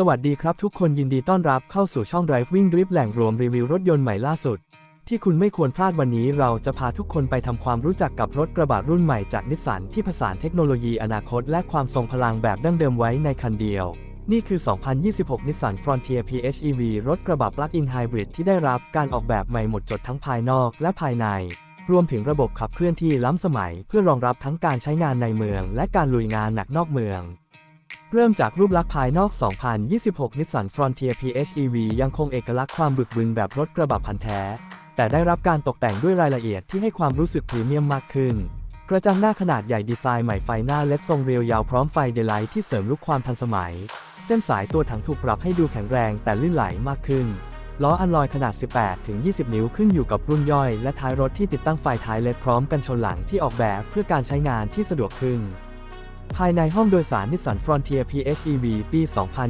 สวัสดีครับทุกคนยินดีต้อนรับเข้าสู่ช่อง Driving Drip แหล่งรวมรีวิวรถยนต์ใหม่ล่าสุด ที่คุณไม่ควรพลาดวันนี้เราจะพาทุกคนไปทำความรู้จักกับรถกระบะรุ่นใหม่จากนิสสันที่ผสานเทคโนโลยีอนาคต และความทรงพลังแบบดั้งเดิมไว้ในคันเดียว นี่คือ 2026 Nissan Frontier PHEV รถกระบะ Plug-in Hybrid ที่ได้รับการออกแบบใหม่หมดจดทั้งภายนอกและภายใน รวมถึงระบบขับเคลื่อนที่ล้ำสมัย เพื่อรองรับทั้งการใช้งานในเมือง และการลุยงานหนักนอกเมือง เริ่มจากรูปลักษณ์ภายนอก 2026 Nissan Frontier PHEV ยังคงเอกลักษณ์ความบึกบึนแบบรถกระบะพันแท้ แต่ได้รับการตกแต่งด้วยรายละเอียดที่ให้ความรู้สึกพรีเมียมมากขึ้น กระจังหน้าขนาดใหญ่ดีไซน์ใหม่ไฟหน้าเล็ดทรงเรียวยาวพร้อมไฟเดลไลท์ที่เสริมลุคความทันสมัย เส้นสายตัวถังถูกปรับให้ดูแข็งแรงแต่ลื่นไหลมากขึ้น ล้ออัลลอยขนาด 18 ถึง 20 นิ้วขึ้นอยู่กับรุ่นย่อย และท้ายรถที่ติดตั้งไฟท้ายเลดพร้อมกันชนหลังที่ออกแบบเพื่อการใช้งานที่สะดวกขึ้น ภายในห้องโดยสาร Nissan Frontier PHEV ปี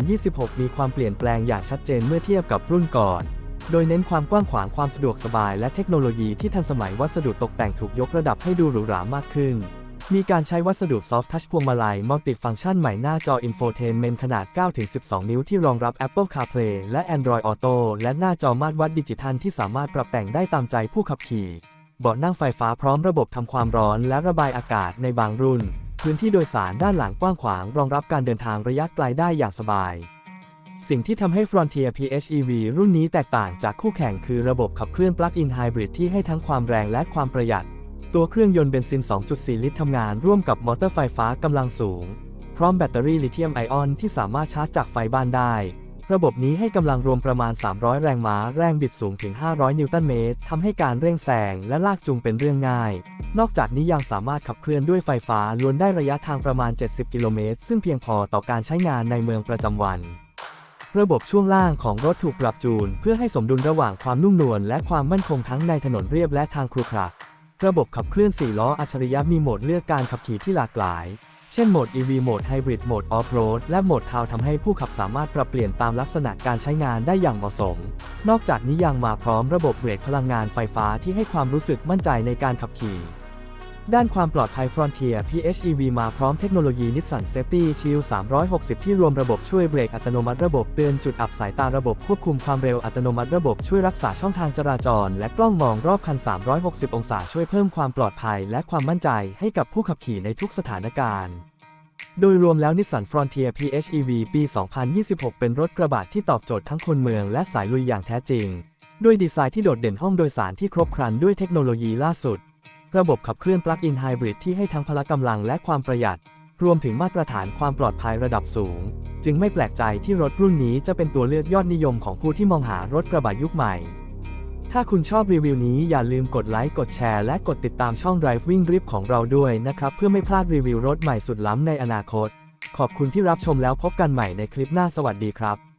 2026 มีความเปลี่ยนแปลงอย่างชัดเจนเมื่อเทียบกับรุ่นก่อน โดยเน้นความกว้างขวางความสะดวกสบายและเทคโนโลยีที่ทันสมัยวัสดุตกแต่งถูกยกระดับให้ดูหรูหรามากขึ้น มีการใช้วัสดุ Soft Touch พวงมาลัยมัลติฟังก์ชันใหม่หน้าจอ Infotainment ขนาด 9-12 นิ้วที่รองรับ Apple CarPlay และ Android Auto และหน้าจอมาตรวัดดิจิทัลที่สามารถปรับแต่งได้ตามใจผู้ขับขี่เบาะนั่งไฟฟ้าพร้อมระบบทำความร้อนและระบายอากาศในบางรุ่น พื้นที่โดยสารด้านหลังกว้างขวาง รองรับการเดินทางระยะไกลได้อย่างสบาย สิ่งที่ทำให้ Frontier PHEV รุ่นนี้แตกต่างจากคู่แข่งคือระบบขับเคลื่อน Plug-in Hybrid ที่ให้ทั้งความแรงและความประหยัด ตัวเครื่องยนต์เบนซิน 2.4 ลิตรทำงานร่วมกับมอเตอร์ไฟฟ้ากำลังสูง พร้อมแบตเตอรี่ลิเธียมไอออนที่สามารถชาร์จจากไฟบ้านได้ ระบบนี้ให้กำลังรวมประมาณ 300 แรงม้า แรงบิดสูงถึง 500 นิวตันเมตรทำให้การเร่งแซงและลากจูงเป็นเรื่องง่าย นอกจากนี้ยังสามารถขับเคลื่อนด้วยไฟฟ้าล้วนได้ระยะทางประมาณ 70 กิโลเมตร ซึ่งเพียงพอต่อการใช้งานในเมืองประจำวัน ระบบช่วงล่างของรถถูกปรับจูน เพื่อให้สมดุลระหว่างความนุ่มนวลและความมั่นคงทั้งในถนนเรียบและทางครุขระระบบขับเคลื่อน 4 ล้ออัจฉริยะมีโหมดเลือกการขับขี่ที่หลากหลาย เช่นโหมด EV โหมด Hybrid โหมด Off-road และโหมดทาวทำให้ผู้ขับสามารถปรับเปลี่ยนตามลักษณะการใช้งานได้อย่างเหมาะสม นอกจากนี้ยังมาพร้อมระบบเบรกพลังงานไฟฟ้าที่ให้ความรู้สึกมั่นใจในการขับขี่ ด้านความปลอดภัย Frontier PHEV มาพร้อมเทคโนโลยี Nissan Safety Shield 360 ที่รวมระบบช่วยเบรกอัตโนมัติระบบเตือนจุดอับสายตาระบบควบคุมความเร็วอัตโนมัติระบบช่วยรักษาช่องทางจราจร และกล้องมองรอบคัน 360 องศาช่วยเพิ่มความปลอดภัย และความมั่นใจให้กับผู้ขับขี่ในทุกสถานการณ์โดยรวมแล้ว Nissan Frontier PHEV ปี 2026 เป็นรถกระบะที่ตอบโจทย์ทั้งคนเมืองและสายลุยอย่างแท้จริง ด้วยดีไซน์ที่โดดเด่นห้องโดยสารที่ครบครันด้วยเทคโนโลยีล่าสุด ระบบขับเคลื่อน Plug-in Hybrid ที่ให้ทั้งพละกำลังและความประหยัด รวมถึงมาตรฐานความปลอดภัยระดับสูง จึงไม่แปลกใจที่รถรุ่นนี้จะเป็นตัวเลือกยอดนิยมของผู้ที่มองหารถกระบะยุคใหม่ ถ้าคุณชอบรีวิวนี้อย่าลืมกดไลค์กดแชร์และกดติดตามช่อง Driving Drip ของเราด้วยนะครับ เพื่อไม่พลาดรีวิวรถใหม่สุดล้ำในอนาคต ขอบคุณที่รับชมแล้วพบกันใหม่ในคลิปหน้าสวัสดีครับ